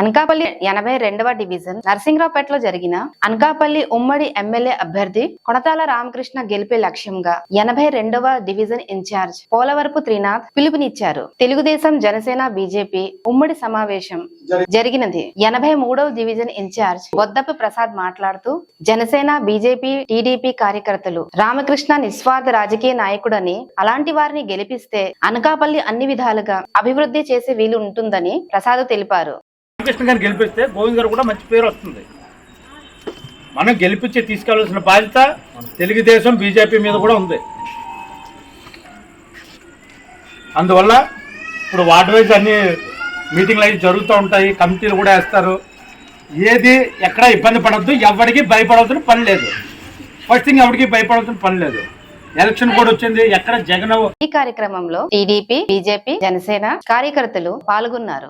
అనకాపల్లి ఎనభై రెండవ డివిజన్ నరసింహరావుపేటలో జరిగిన అనకాపల్లి ఉమ్మడి ఎమ్మెల్యే అభ్యర్థి కొనతాల రామకృష్ణ గెలిపే లక్ష్యంగా ఎనభై రెండవ డివిజన్ ఇన్ఛార్జ్ పోలవరపు త్రినాథ్ పిలుపునిచ్చారు. తెలుగుదేశం జనసేన బీజేపీ ఉమ్మడి సమావేశం జరిగినది. ఎనభై మూడవ డివిజన్ ఇన్ఛార్జ్ వద్దపు ప్రసాద్ మాట్లాడుతూ జనసేన బీజేపీ టీడీపీ కార్యకర్తలు రామకృష్ణ నిస్వార్థ రాజకీయ నాయకుడని అలాంటి వారిని గెలిపిస్తే అనకాపల్లి అన్ని విధాలుగా అభివృద్ధి చేసే వీలు ఉంటుందని ప్రసాద్ తెలిపారు. రామకృష్ణ గారిని గెలిపిస్తే గోవింద్ గారు కూడా మంచి పేరు వస్తుంది. మనం గెలిపించి తీసుకెళ్ళాల్సిన బాధ్యత తెలుగుదేశం బీజేపీ మీద కూడా ఉంది. అందువల్ల ఇప్పుడు వార్డ్ వైజ్ అన్ని మీటింగ్లు అవి జరుగుతూ ఉంటాయి కమిటీలు కూడా వేస్తారు. ఏది ఎక్కడ ఇబ్బంది పడద్దు ఎవరికి భయపడవలసిన పని లేదు. ఫస్ట్ థింగ్ ఎవరికి భయపడవలసిన పని లేదు. ఎలక్షన్ కూడా వచ్చింది ఎక్కడ జగన్ ఈ కార్యక్రమంలో టీడీపీ బీజేపీ జనసేన కార్యకర్తలు పాల్గొన్నారు.